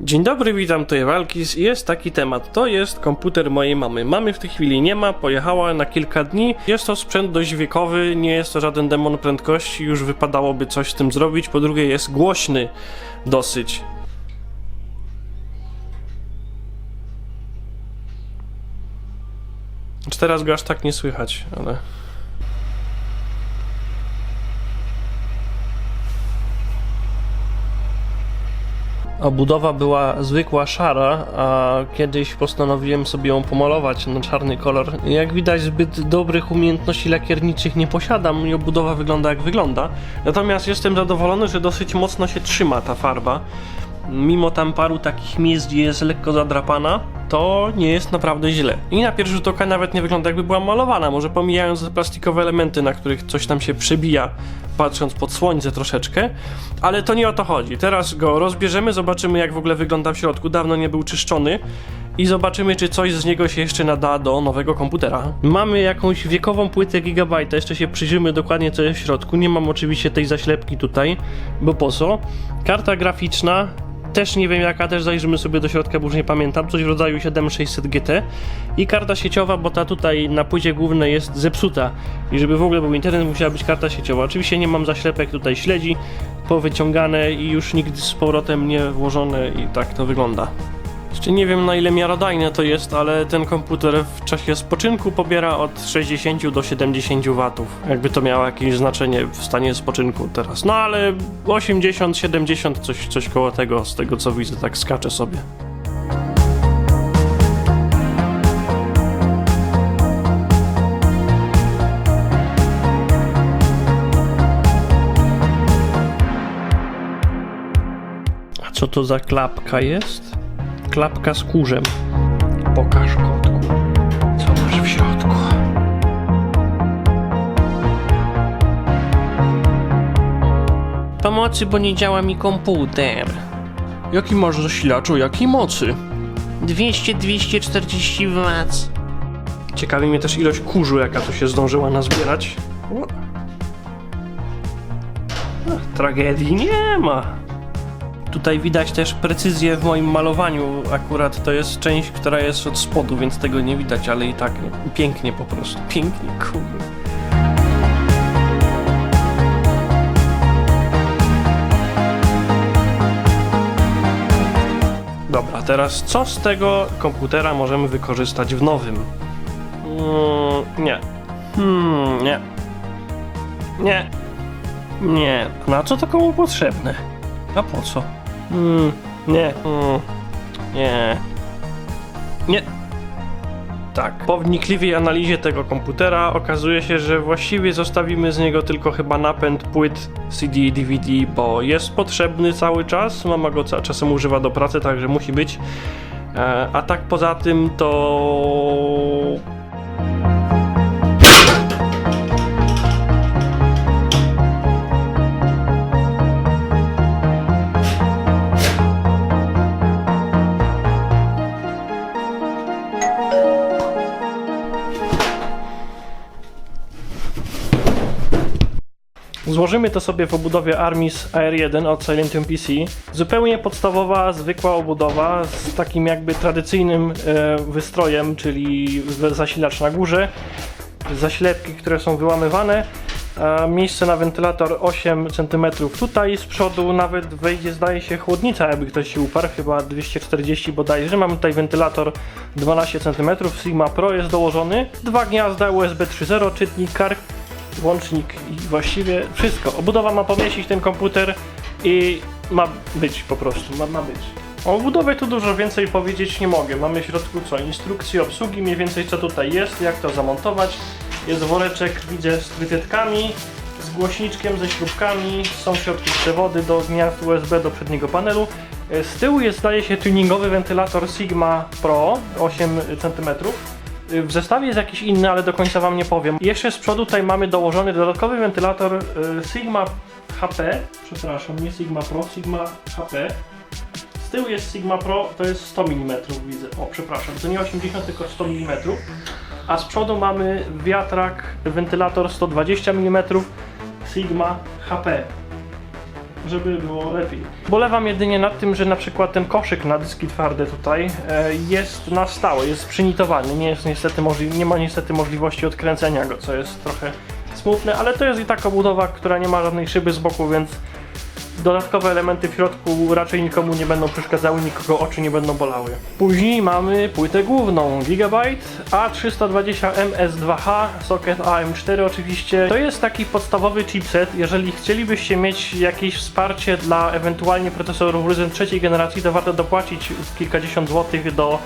Dzień dobry, witam tutaj Walkis. Jest taki temat. To jest komputer mojej mamy. Mamy w tej chwili nie ma, pojechała na kilka dni. Jest to sprzęt dość wiekowy, nie jest to żaden demon prędkości, już wypadałoby coś z tym zrobić. Po drugie, jest głośny dosyć. Czy teraz go aż tak nie słychać, ale. Obudowa była zwykła szara, a kiedyś postanowiłem sobie ją pomalować na czarny kolor. Jak widać, zbyt dobrych umiejętności lakierniczych nie posiadam i obudowa wygląda jak wygląda. Natomiast jestem zadowolony, że dosyć mocno się trzyma ta farba. Mimo tam paru takich miejsc, gdzie jest lekko zadrapana, to nie jest naprawdę źle. I na pierwszy rzut oka nawet nie wygląda jakby była malowana, może pomijając plastikowe elementy, na których coś tam się przebija, patrząc pod słońce troszeczkę, ale to nie o to chodzi. Teraz go rozbierzemy, zobaczymy jak w ogóle wygląda w środku. Dawno nie był czyszczony i zobaczymy, czy coś z niego się jeszcze nada do nowego komputera. Mamy jakąś wiekową płytę Gigabyte, jeszcze się przyjrzymy dokładnie co jest w środku. Nie mam oczywiście tej zaślepki tutaj, bo po co? Karta graficzna, też nie wiem jaka, też zajrzymy sobie do środka, bo już nie pamiętam, coś w rodzaju 7600 GT i karta sieciowa, bo ta tutaj na płycie głównej jest zepsuta i żeby w ogóle był internet musiała być karta sieciowa. Oczywiście nie mam zaślepek tutaj śledzi, powyciągane i już nigdy z powrotem nie włożone i tak to wygląda. Jeszcze nie wiem na ile miarodajne to jest, ale ten komputer w czasie spoczynku pobiera od 60 do 70 watów. Jakby to miało jakieś znaczenie w stanie spoczynku teraz. No ale 80, 70, coś, coś koło tego, z tego co widzę, tak skacze sobie. Co to za klapka jest? Klapka z kurzem. Pokaż kotku, co masz w środku. Pomocy, bo nie działa mi komputer. Jaki masz zasilacz, o jakiej mocy? 200-240 W. Ciekawi mnie też ilość kurzu, jaka tu się zdążyła nazbierać. O. Ach, tragedii nie ma. Tutaj widać też precyzję w moim malowaniu. Akurat to jest część, która jest od spodu, więc tego nie widać, ale i tak pięknie po prostu. Pięknie, kurde. Dobra, teraz co z tego komputera możemy wykorzystać w nowym? Mm, nie. Hmm, nie. Nie. Nie. Na co to komu potrzebne? A po co? Mm, nie. Mm, nie. Nie. Tak. Po wnikliwej analizie tego komputera okazuje się, że właściwie zostawimy z niego tylko chyba napęd płyt CD i DVD, bo jest potrzebny cały czas. Mama go czasem używa do pracy, także musi być. E, a tak poza tym to Złożymy to sobie w obudowie Armis AR1 od Silentium PC. Zupełnie podstawowa, zwykła obudowa z takim jakby tradycyjnym e, wystrojem, czyli zasilacz na górze, zaślepki, które są wyłamywane, a miejsce na wentylator 8 cm tutaj, z przodu nawet wejdzie zdaje się chłodnica, jakby ktoś się uparł, chyba 240 bodajże. Mamy tutaj wentylator 12 cm, Sigma Pro jest dołożony, dwa gniazda USB 3.0, czytnik kark, łącznik i właściwie wszystko. Obudowa ma pomieścić ten komputer i ma być po prostu, ma, ma być. O obudowie tu dużo więcej powiedzieć nie mogę. Mamy w środku co? Instrukcje obsługi, mniej więcej co tutaj jest, jak to zamontować. Jest woreczek, widzę, z trytytkami, z głośniczkiem, ze śrubkami. Są w środku przewody do gniazd USB do przedniego panelu. E, Z tyłu jest, zdaje się, tuningowy wentylator Sigma Pro 8 cm. W zestawie jest jakiś inny, ale do końca wam nie powiem. Jeszcze z przodu tutaj mamy dołożony dodatkowy wentylator y, Sigma HP, przepraszam, nie Sigma Pro, Sigma HP. Z tyłu jest Sigma Pro, to jest 100 mm widzę. O, przepraszam, to nie 80, tylko 100 mm. A z przodu mamy wiatrak, wentylator 120 mm Sigma HP. Żeby było lepiej. Bolewam jedynie nad tym, że na przykład ten koszyk na dyski twarde tutaj e, jest na stałe, jest przynitowany, nie, jest niestety nie ma niestety możliwości odkręcenia go, co jest trochę smutne, ale to jest i tak obudowa, która nie ma żadnej szyby z boku, więc dodatkowe elementy w środku raczej nikomu nie będą przeszkadzały, nikogo oczy nie będą bolały. Później mamy płytę główną Gigabyte A320MS2H, socket AM4 oczywiście. To jest taki podstawowy chipset. Jeżeli chcielibyście mieć jakieś wsparcie dla ewentualnie procesorów Ryzen trzeciej generacji, to warto dopłacić kilkadziesiąt złotych do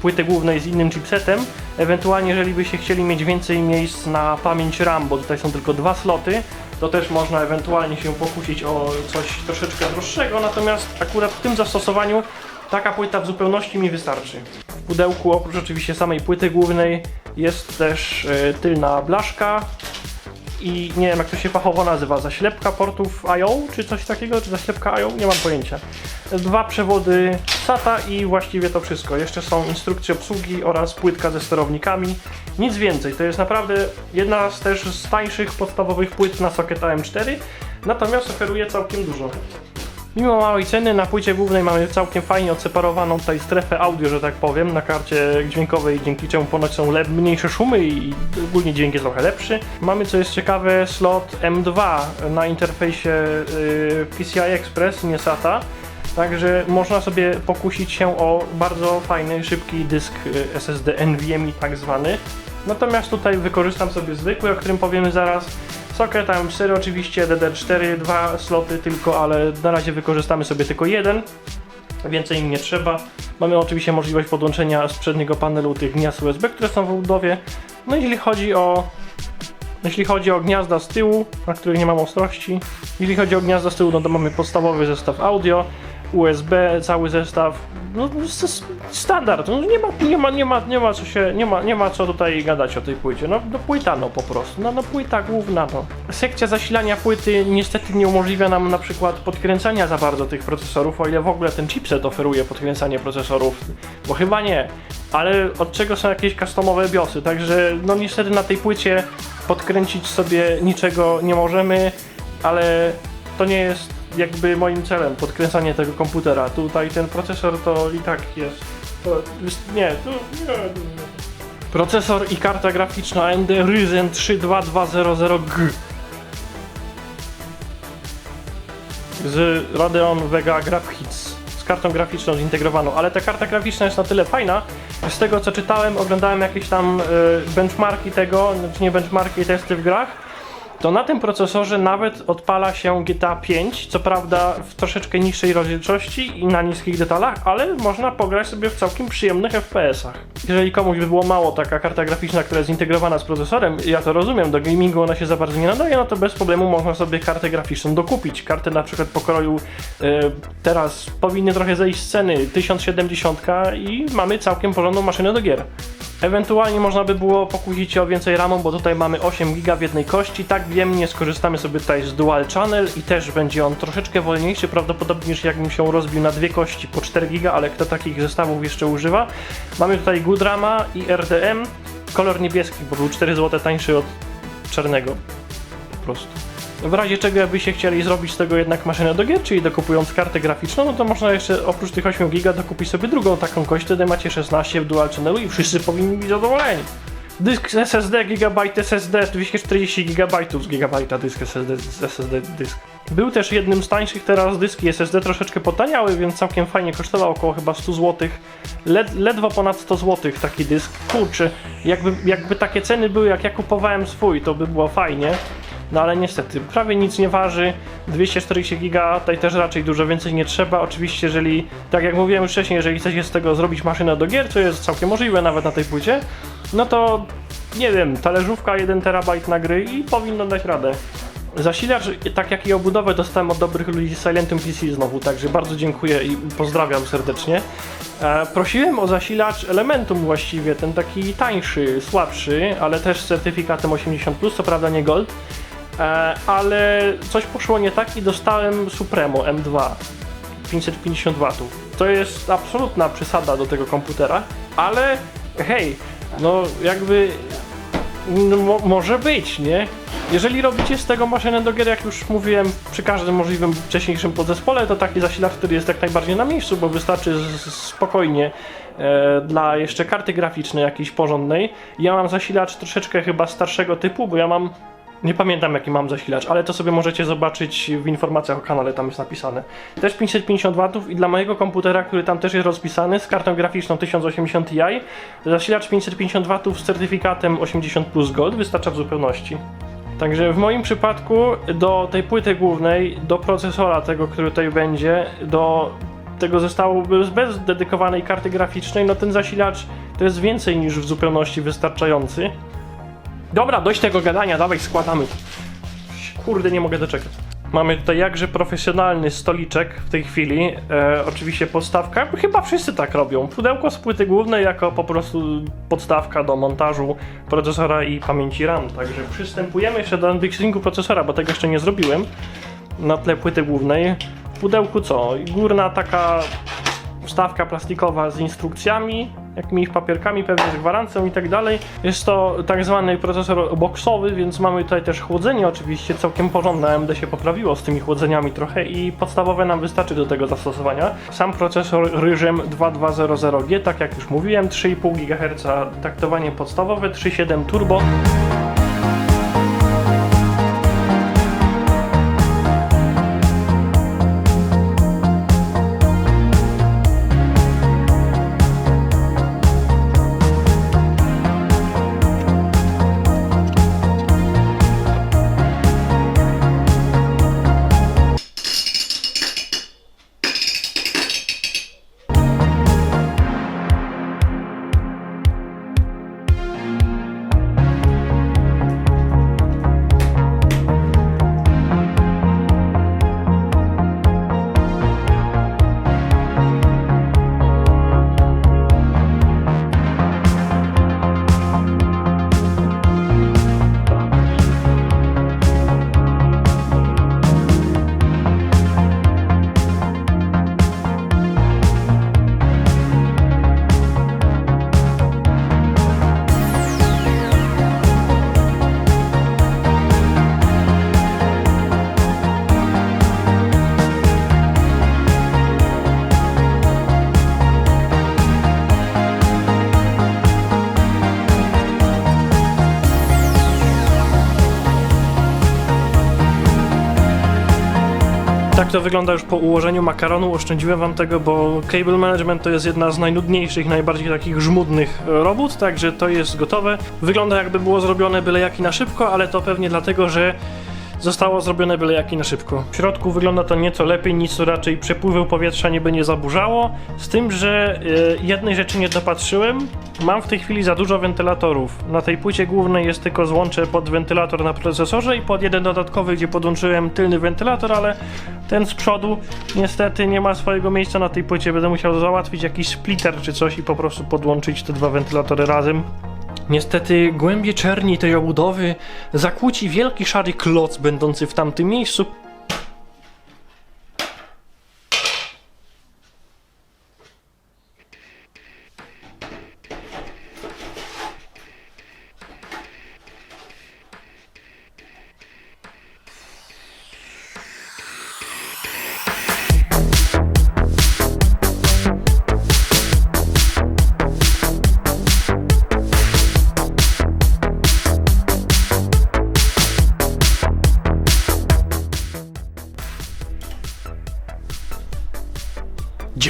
płyty głównej z innym chipsetem. Ewentualnie, jeżeli byście chcieli mieć więcej miejsc na pamięć RAM, bo tutaj są tylko dwa sloty, to też można ewentualnie się pokusić o coś troszeczkę droższego, natomiast akurat w tym zastosowaniu taka płyta w zupełności mi wystarczy. W pudełku oprócz oczywiście samej płyty głównej jest też e, tylna blaszka i nie wiem jak to się fachowo nazywa, zaślepka portów I.O. czy coś takiego, czy zaślepka I.O. nie mam pojęcia. Dwa przewody SATA i właściwie to wszystko. Jeszcze są instrukcje obsługi oraz płytka ze sterownikami. Nic więcej, to jest naprawdę jedna z też z tańszych podstawowych płyt na socket AM4, natomiast oferuje całkiem dużo. Mimo małej ceny na płycie głównej mamy całkiem fajnie odseparowaną tutaj strefę audio, że tak powiem, na karcie dźwiękowej, dzięki czemu ponoć są mniejsze szumy i ogólnie dźwięk jest trochę lepszy. Mamy co jest ciekawe slot M2 na interfejsie yy, PCI Express, nie SATA. Także można sobie pokusić się o bardzo fajny, szybki dysk y, SSD NVMe tak zwany. Natomiast tutaj wykorzystam sobie zwykły, o którym powiemy zaraz. Socket AM4 oczywiście, DDR4, dwa sloty tylko, ale na razie wykorzystamy sobie tylko jeden. Więcej im nie trzeba. Mamy oczywiście możliwość podłączenia z przedniego panelu tych gniazd USB, które są w budowie. No jeśli chodzi o jeśli chodzi o gniazda z tyłu, na których nie mam ostrości, jeśli chodzi o gniazda z tyłu, no to mamy podstawowy zestaw audio, USB, cały zestaw, no standard, no nie ma, nie ma, nie ma, nie ma co się, nie ma, nie ma co tutaj gadać o tej płycie, no, no płyta no po prostu, no, no płyta główna no. Sekcja zasilania płyty niestety nie umożliwia nam na przykład podkręcania za bardzo tych procesorów, o ile w ogóle ten chipset oferuje podkręcanie procesorów, bo chyba nie, ale od czego są jakieś customowe BIOSy, także no niestety na tej płycie podkręcić sobie niczego nie możemy, ale to nie jest jakby moim celem, podkręcanie tego komputera. Tutaj ten procesor to i tak jest. To nie, to nie. Procesor i karta graficzna AMD Ryzen 32200G z Radeon Vega Graphics z kartą graficzną zintegrowaną, ale ta karta graficzna jest na tyle fajna, z tego co czytałem, oglądałem jakieś tam y, benchmarki tego, znaczy nie benchmarki, testy w grach, to na tym procesorze nawet odpala się GTA 5, co prawda w troszeczkę niższej rozdzielczości i na niskich detalach, ale można pograć sobie w całkiem przyjemnych FPS-ach. Jeżeli komuś by było mało taka karta graficzna, która jest zintegrowana z procesorem, ja to rozumiem, do gamingu ona się za bardzo nie nadaje, no to bez problemu można sobie kartę graficzną dokupić. Kartę na przykład pokroju e, teraz powinny trochę zejść z ceny 1070 i mamy całkiem porządną maszynę do gier. Ewentualnie można by było pokusić się o więcej RAMu, bo tutaj mamy 8 GB w jednej kości. Tak wiem, nie skorzystamy sobie tutaj z Dual Channel i też będzie on troszeczkę wolniejszy, prawdopodobnie niż jakbym się rozbił na dwie kości po 4 GB, ale kto takich zestawów jeszcze używa. Mamy tutaj Good Rama i RDM, kolor niebieski, bo był 4 zł tańszy od czarnego. Po prostu. W razie czego jakbyście chcieli zrobić z tego jednak maszynę do gier, czyli dokupując kartę graficzną, no to można jeszcze oprócz tych 8 GB dokupić sobie drugą taką kość, wtedy macie 16 w dual channelu i wszyscy powinni być zadowoleni. Dysk SSD, gigabyte SSD, 240 GB z gigabajta dysk SSD, SSD dysk. Był też jednym z tańszych teraz dyski SSD, troszeczkę potaniały, więc całkiem fajnie kosztował około chyba 100 zł. Led, ledwo ponad 100 zł taki dysk. Kurczę, jakby, jakby takie ceny były jak ja kupowałem swój, to by było fajnie. No ale niestety, prawie nic nie waży, 240 giga, tutaj też raczej dużo więcej nie trzeba. Oczywiście, jeżeli, tak jak mówiłem wcześniej, jeżeli chcecie z tego zrobić maszynę do gier, co jest całkiem możliwe nawet na tej płycie, no to nie wiem, talerzówka 1 terabajt na gry i powinno dać radę. Zasilacz, tak jak i obudowę, dostałem od dobrych ludzi z Silentum PC znowu, także bardzo dziękuję i pozdrawiam serdecznie. E, prosiłem o zasilacz Elementum właściwie, ten taki tańszy, słabszy, ale też z certyfikatem 80+, co prawda nie Gold, e, ale coś poszło nie tak i dostałem Supremo M2 550 W. To jest absolutna przesada do tego komputera, ale hej, no jakby No, mo może być, nie? Jeżeli robicie z tego maszynę do gier, jak już mówiłem, przy każdym możliwym wcześniejszym podzespole, to taki zasilacz, który jest jak najbardziej na miejscu, bo wystarczy spokojnie e, dla jeszcze karty graficznej jakiejś porządnej. Ja mam zasilacz troszeczkę chyba starszego typu, bo ja mam nie pamiętam jaki mam zasilacz, ale to sobie możecie zobaczyć w informacjach o kanale, tam jest napisane. Też 550 W i dla mojego komputera, który tam też jest rozpisany, z kartą graficzną 1080 Ti, zasilacz 550 W z certyfikatem 80 plus Gold wystarcza w zupełności. Także w moim przypadku do tej płyty głównej, do procesora tego, który tutaj będzie, do tego bez, bez dedykowanej karty graficznej, no ten zasilacz to jest więcej niż w zupełności wystarczający. Dobra, dość tego gadania, dawaj składamy. Kurde, nie mogę doczekać. Mamy tutaj jakże profesjonalny stoliczek w tej chwili. E, oczywiście podstawka, chyba wszyscy tak robią. Pudełko z płyty głównej jako po prostu podstawka do montażu procesora i pamięci RAM. Także przystępujemy jeszcze do unboxingu procesora, bo tego jeszcze nie zrobiłem. Na tle płyty głównej. W pudełku co? Górna taka wstawka plastikowa z instrukcjami, jakimiś papierkami, pewnie z gwarancją i tak dalej. Jest to tak zwany procesor boxowy, więc mamy tutaj też chłodzenie oczywiście, całkiem porządne AMD się poprawiło z tymi chłodzeniami trochę i podstawowe nam wystarczy do tego zastosowania. Sam procesor Ryżem 2200G, tak jak już mówiłem, 3,5 GHz taktowanie podstawowe, 3.7 turbo. To wygląda już po ułożeniu makaronu. Oszczędziłem wam tego, bo cable management to jest jedna z najnudniejszych, najbardziej takich żmudnych e, robót, także to jest gotowe. Wygląda jakby było zrobione byle jak i na szybko, ale to pewnie dlatego, że zostało zrobione byle jak i na szybko. W środku wygląda to nieco lepiej, nic raczej przepływu powietrza niby nie zaburzało, z tym, że e, jednej rzeczy nie dopatrzyłem. Mam w tej chwili za dużo wentylatorów. Na tej płycie głównej jest tylko złącze pod wentylator na procesorze i pod jeden dodatkowy, gdzie podłączyłem tylny wentylator, ale ten z przodu niestety nie ma swojego miejsca na tej płycie. Będę musiał załatwić jakiś splitter czy coś i po prostu podłączyć te dwa wentylatory razem. Niestety głębie czerni tej obudowy zakłóci wielki szary kloc będący w tamtym miejscu.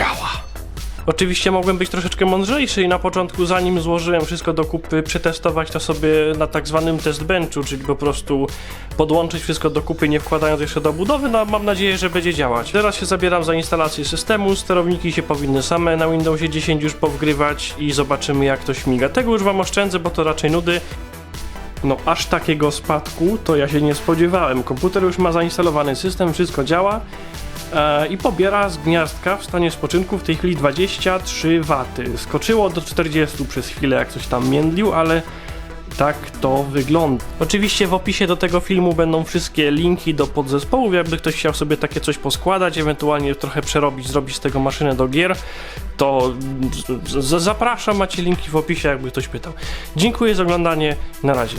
Działa. Oczywiście mogłem być troszeczkę mądrzejszy i na początku, zanim złożyłem wszystko do kupy, przetestować to sobie na tak zwanym test benchu, czyli po prostu podłączyć wszystko do kupy, nie wkładając jeszcze do budowy. No, mam nadzieję, że będzie działać. Teraz się zabieram za instalację systemu. Sterowniki się powinny same na Windowsie 10 już powgrywać i zobaczymy, jak to śmiga. Tego już wam oszczędzę, bo to raczej nudy. No, aż takiego spadku to ja się nie spodziewałem. Komputer już ma zainstalowany system, wszystko działa i pobiera z gniazdka w stanie spoczynku w tej chwili 23 W. Skoczyło do 40 przez chwilę, jak coś tam międlił, ale tak to wygląda. Oczywiście w opisie do tego filmu będą wszystkie linki do podzespołów, jakby ktoś chciał sobie takie coś poskładać, ewentualnie trochę przerobić, zrobić z tego maszynę do gier, to zapraszam, macie linki w opisie, jakby ktoś pytał. Dziękuję za oglądanie, na razie.